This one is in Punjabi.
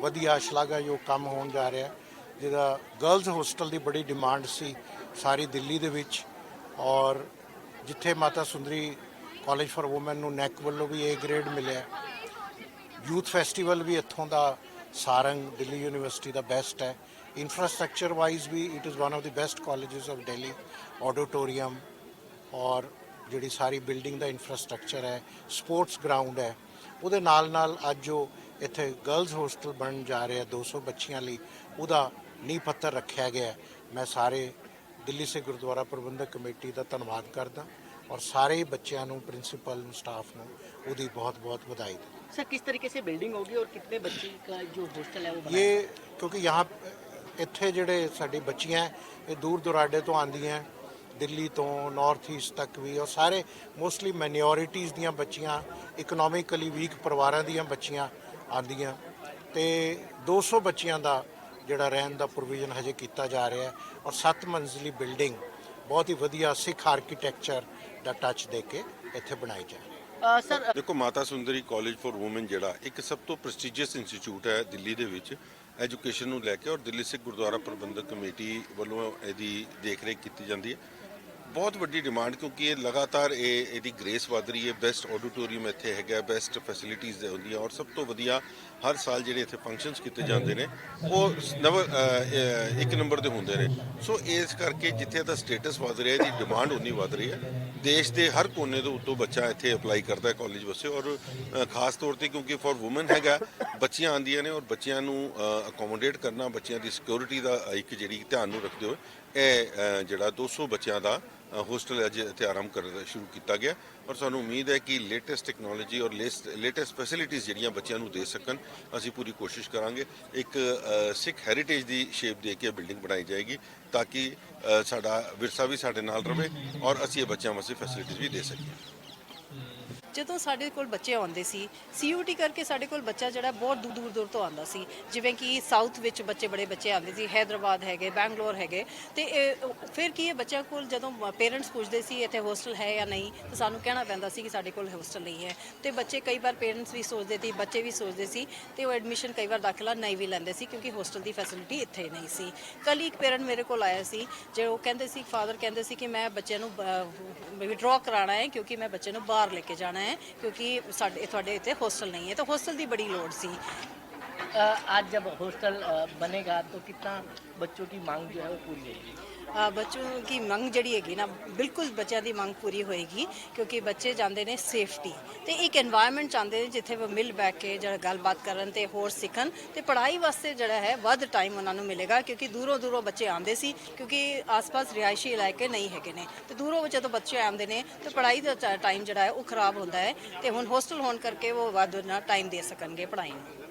ਵਧੀਆ ਸ਼ਲਾਘਾਯੋਗ ਕੰਮ ਹੋਣ ਜਾ ਰਿਹਾ ਜਿਹਦਾ ਗਰਲਜ਼ ਹੋਸਟਲ ਦੀ ਬੜੀ ਡਿਮਾਂਡ ਸੀ ਸਾਰੀ ਦਿੱਲੀ ਦੇ ਵਿੱਚ। ਔਰ ਜਿੱਥੇ Mata Sundari college for women ਨੂੰ ਨੈਕ ਵੱਲੋਂ ਵੀ ਏ ਗ੍ਰੇਡ ਮਿਲਿਆ ਯੂਥ ਫੈਸਟੀਵਲ ਵੀ ਇੱਥੋਂ ਦਾ ਸਾਰੰਗ ਦਿੱਲੀ ਯੂਨੀਵਰਸਿਟੀ ਦਾ ਬੈਸਟ ਹੈ। Infrastructure wise we it is one of the best colleges of Delhi auditorium ਔਰ ਜਿਹੜੀ ਸਾਰੀ ਬਿਲਡਿੰਗ ਦਾ ਇਨਫਰਾਸਟ੍ਰਕਚਰ ਹੈ ਸਪੋਰਟਸ ਗਰਾਊਂਡ ਹੈ ਉਹਦੇ ਨਾਲ ਨਾਲ ਅੱਜ ਜੋ ਇੱਥੇ ਗਰਲਜ਼ ਹੋਸਟਲ ਬਣ ਜਾ ਰਿਹਾ 200 ਬੱਚੀਆਂ ਲਈ। ਉਹਦਾ ਨੀਂਹ ਪੱਥਰ ਰੱਖਿਆ ਗਿਆ ਮੈਂ ਸਾਰੇ ਦਿੱਲੀ ਸੇ ਗੁਰਦੁਆਰਾ ਪ੍ਰਬੰਧਕ ਕਮੇਟੀ ਦਾ ਧੰਨਵਾਦ ਕਰਦਾ ਔਰ ਸਾਰੇ ਬੱਚਿਆਂ ਨੂੰ ਪ੍ਰਿੰਸੀਪਲ ਨੂੰ ਸਟਾਫ ਨੂੰ ਉਹਦੀ ਬਹੁਤ-ਬਹੁਤ ਵਧਾਈ ਦਿੰਦਾ। ਸਰ ਕਿਸ ਤਰੀਕੇ ਸੇ ਬਿਲਡਿੰਗ ਹੋगी ਔਰ ਕਿੰਨੇ ਬੱਚੇ ਦਾ ਜੋ ਹੋਸਟਲ ਹੈ ਉਹ ਬਣਾਇਆ? ਇਹ ਕਿਉਂਕਿ ਯਹਾਂ ਇੱਥੇ ਜਿਹੜੇ ਸਾਡੇ ਬੱਚੀਆਂ ਇਹ ਦੂਰ ਦੁਰਾਡੇ ਤੋਂ ਆਂਦੀਆਂ ਦਿੱਲੀ ਤੋਂ ਨਾਰਥ ਈਸਟ ਤੱਕ ਵੀ ਔਰ ਸਾਰੇ ਮੋਸਟਲੀ ਮਾਈਨੋਰਿਟੀਜ਼ ਦੀਆਂ ਬੱਚੀਆਂ ਇਕਨੋਮਿਕਲੀ ਵੀਕ ਪਰਿਵਾਰਾਂ ਦੀਆਂ ਬੱਚੀਆਂ ਆਉਂਦੀਆਂ। ਤੇ 200 ਬੱਚੀਆਂ ਦਾ ਜਿਹੜਾ ਰਹਿਣ ਦਾ ਪ੍ਰੋਵੀਜ਼ਨ ਹਜੇ ਕੀਤਾ ਜਾ ਰਿਹਾ ਹੈ ਔਰ 7 ਮੰਜ਼ਲੀ ਬਿਲਡਿੰਗ ਬਹੁਤ ਹੀ ਵਧੀਆ ਸਿੱਖ ਆਰਕੀਟੈਕਚਰ ਦਾ ਟੱਚ ਦੇ ਕੇ ਇੱਥੇ ਬਣਾਈ ਜਾ ਰਹੀ ਹੈ। ਸਰ ਦੇਖੋ ਮਾਤਾ ਸੁੰਦਰੀ ਕਾਲਜ ਫॉर ਔਮਨ ਜਿਹੜਾ ਇੱਕ ਸਭ ਤੋਂ ਪ੍ਰੈਸਟੀਜੀਅਸ ਇੰਸਟੀਚਿਊਟ ਹੈ ਦਿੱਲੀ ਦੇ ਵਿੱਚ ਐਜੂਕੇਸ਼ਨ ਨੂੰ ਲੈ ਕੇ ਔਰ ਦਿੱਲੀ ਸਿੱਖ ਗੁਰਦੁਆਰਾ ਪ੍ਰਬੰਧਕ ਕਮੇਟੀ ਵੱਲੋਂ ਇਹਦੀ ਦੇਖਰੇਖ ਕੀਤੀ ਜਾਂਦੀ ਹੈ। ਬਹੁਤ ਵੱਡੀ ਡਿਮਾਂਡ ਕਿਉਂਕਿ ਇਹ ਲਗਾਤਾਰ ਇਹ ਇਹਦੀ ਗ੍ਰੇਸ ਵਧ ਰਹੀ ਹੈ। ਬੈਸਟ ਆਡੀਟੋਰੀਅਮ ਇੱਥੇ ਹੈਗਾ ਬੈਸਟ ਫੈਸਿਲਿਟੀਜ਼ ਹੁੰਦੀਆਂ ਔਰ ਸਭ ਤੋਂ ਵਧੀਆ ਹਰ ਸਾਲ ਜਿਹੜੇ ਇੱਥੇ ਫੰਕਸ਼ਨਸ ਕੀਤੇ ਜਾਂਦੇ ਨੇ ਉਹ ਨਵ ਇੱਕ ਨੰਬਰ ਦੇ ਹੁੰਦੇ ਨੇ। ਸੋ ਇਸ ਕਰਕੇ ਜਿੱਥੇ ਦਾ ਸਟੇਟਸ ਵਧ ਰਿਹਾ ਇਹਦੀ ਡਿਮਾਂਡ ਉਨੀ ਵਧ ਰਹੀ ਹੈ। ਦੇਸ਼ ਦੇ ਹਰ ਕੋਨੇ ਤੋਂ ਉੱਤੋਂ ਬੱਚਾ ਇੱਥੇ ਅਪਲਾਈ ਕਰਦਾ ਹੈ ਕਾਲਜ ਵਾਸਤੇ ਔਰ ਖਾਸ ਤੌਰ ਤੇ ਕਿਉਂਕਿ ਫॉर ਔਮਨ ਹੈਗਾ ਬੱਚੀਆਂ ਆਉਂਦੀਆਂ ਨੇ ਔਰ ਬੱਚਿਆਂ ਨੂੰ ਅਕੋਮੋਡੇਟ ਕਰਨਾ ਬੱਚਿਆਂ ਦੀ ਸਿਕਿਉਰਿਟੀ ਦਾ ਇੱਕ ਜਿਹੜੀ ਧਿਆਨ ਨੂੰ ਰੱਖਦੇ ਹੋਏ ਇਹ ਅ, ਜਿਹੜਾ 200 ਬੱਚਿਆਂ ਦਾ ਹੋਸਟਲ ਅੱਜ ਇੱਥੇ ਆਰੰਭ ਕਰਨ ਸ਼ੁਰੂ ਕੀਤਾ ਗਿਆ। ਔਰ ਸਾਨੂੰ ਉਮੀਦ ਹੈ ਕਿ ਲੇਟੈਸਟ ਟੈਕਨੋਲੋਜੀ ਔਰ ਲੇਟੈਸਟ ਫੈਸਿਲਿਟੀਜ਼ ਜਿਹੜੀਆਂ ਬੱਚਿਆਂ ਨੂੰ ਦੇ ਸਕਣ, ਅਸੀਂ ਪੂਰੀ ਕੋਸ਼ਿਸ਼ ਕਰਾਂਗੇ। ਇੱਕ ਸਿੱਖ ਹੈਰੀਟੇਜ ਦੀ ਸ਼ੇਪ ਦੇ ਕੇ ਬਿਲਡਿੰਗ ਬਣਾਈ ਜਾਏਗੀ, ਤਾਂ ਕਿ ਸਾਡਾ ਵਿਰਸਾ ਵੀ ਸਾਡੇ ਨਾਲ ਰਵੇ ਔਰ ਅਸੀਂ ਇਹ ਬੱਚਿਆਂ ਵਾਸਤੇ ਫੈਸਿਲਿਟੀਜ਼ ਵੀ ਦੇ ਸਕੀਏ। ਜਦੋਂ ਸਾਡੇ ਕੋਲ ਬੱਚੇ ਆਉਂਦੇ ਸੀ ਸੀਯੂਟੀ ਕਰਕੇ ਸਾਡੇ ਕੋਲ ਬੱਚਾ ਜਿਹੜਾ ਬਹੁਤ ਦੂਰ ਦੂਰ ਦੂਰ ਤੋਂ ਆਉਂਦਾ ਸੀ। ਜਿਵੇਂ ਕਿ ਸਾਊਥ ਵਿੱਚ ਬੱਚੇ ਬੜੇ ਬੱਚੇ ਆਉਂਦੇ ਸੀ, ਹੈਦਰਾਬਾਦ ਹੈਗੇ, ਬੈਂਗਲੌਰ ਹੈਗੇ। ਤੇ ਇਹ- ਫਿਰ ਕੀ ਇਹ ਬੱਚਿਆਂ ਕੋਲ ਜਦੋਂ ਪੇਰੈਂਟਸ ਪੁੱਛਦੇ ਸੀ ਇੱਥੇ ਹੋਸਟਲ ਹੈ ਜਾਂ ਨਹੀਂ, ਤਾਂ ਸਾਨੂੰ ਕਹਿਣਾ ਪੈਂਦਾ ਸੀ ਕਿ ਸਾਡੇ ਕੋਲ ਹੋਸਟਲ ਨਹੀਂ ਹੈ। ਤੇ ਬੱਚੇ ਕਈ ਵਾਰ ਪੇਰੈਂਟਸ ਵੀ ਸੋਚਦੇ ਸੀ, ਬੱਚੇ ਵੀ ਸੋਚਦੇ ਸੀ, ਤੇ ਉਹ ਐਡਮਿਸ਼ਨ ਕਈ ਵਾਰ ਦਾਖਲਾ ਨਹੀਂ ਵੀ ਲੈਂਦੇ ਸੀ, ਕਿਉਂਕਿ ਹੋਸਟਲ ਦੀ ਫੈਸਿਲਿਟੀ ਇੱਥੇ ਨਹੀਂ ਸੀ। ਕੱਲ ਇੱਕ ਪੇਰੈਂਟ ਮੇਰੇ ਕੋਲ ਆਇਆ ਸੀ, ਜੇ ਉਹ ਕਹਿੰਦੇ ਸੀ ਫਾਦਰ ਕਹਿੰਦੇ ਸੀ ਕਿ ਮੈਂ ਬੱਚੇ ਨੂੰ ਵਿਡਰਾਅ ਕਰਾਉਣਾ ਹੈ, ਕਿਉਂਕਿ ਮੈਂ ਬੱਚੇ ਨੂੰ ਬਾਹਰ ਲੈ ਕੇ ਜਾਣਾ ਕਿਉਂਕਿ ਸਾਡੇ ਤੁਹਾਡੇ ਇੱਥੇ ਹੋਸਟਲ ਨਹੀਂ ਹੈ ਤਾਂ ਹੋਸਟਲ ਦੀ ਬੜੀ ਲੋੜ ਸੀ अ, आज जब हॉस्टल अ, बनेगा तो कितना बच्चों की मांग जो है वो पूरी होगी ਅ, ਬੱਚੋਂ ਕੀ ਮੰਗ ਜਿਹੜੀ ਹੈਗੀ ਨਾ, ਬਿਲਕੁਲ ਬੱਚਿਆਂ ਦੀ ਮੰਗ ਪੂਰੀ ਹੋਏਗੀ, ਕਿਉਂਕਿ ਬੱਚੇ ਜਾਂਦੇ ਨੇ ਸੇਫਟੀ ਤੇ ਇੱਕ এনवायरमेंट ਚਾਹੁੰਦੇ ਨੇ ਜਿੱਥੇ ਉਹ ਮਿਲ ਬੈਠ ਕੇ ਜਿਹੜਾ ਗੱਲਬਾਤ ਕਰਨ ਤੇ ਹੋਰ ਸਿੱਖਣ ਤੇ ਪੜ੍ਹਾਈ ਵਾਸਤੇ ਜਿਹੜਾ ਹੈ, ਵੱਧ ਟਾਈਮ ਉਹਨਾਂ ਨੂੰ ਮਿਲੇਗਾ, ਕਿਉਂਕਿ ਦੂਰੋਂ ਦੂਰੋਂ ਬੱਚੇ ਆਉਂਦੇ ਸੀ, ਕਿਉਂਕਿ ਆਸ-ਪਾਸ ਰਿਹਾਇਸ਼ੀ ਇਲਾਕੇ ਨਹੀਂ ਹੈਗੇ ਨੇ। ਤੇ ਦੂਰੋਂ ਜਦੋਂ ਬੱਚੇ ਆਉਂਦੇ ਨੇ, ਤੇ ਪੜ੍ਹਾਈ ਦਾ ਟਾਈਮ ਜਿਹੜਾ ਹੈ ਉਹ ਖਰਾਬ ਹੁੰਦਾ ਹੈ ਤੇ ਹੁਣ ਹੋਸਟਲ ਹੋਣ ਕਰਕੇ ਉਹ ਵੱਧ ਨਾ ਟਾਈਮ ਦੇ ਸਕਣਗੇ ਪੜ੍ਹਾਈ ਨੂੰ।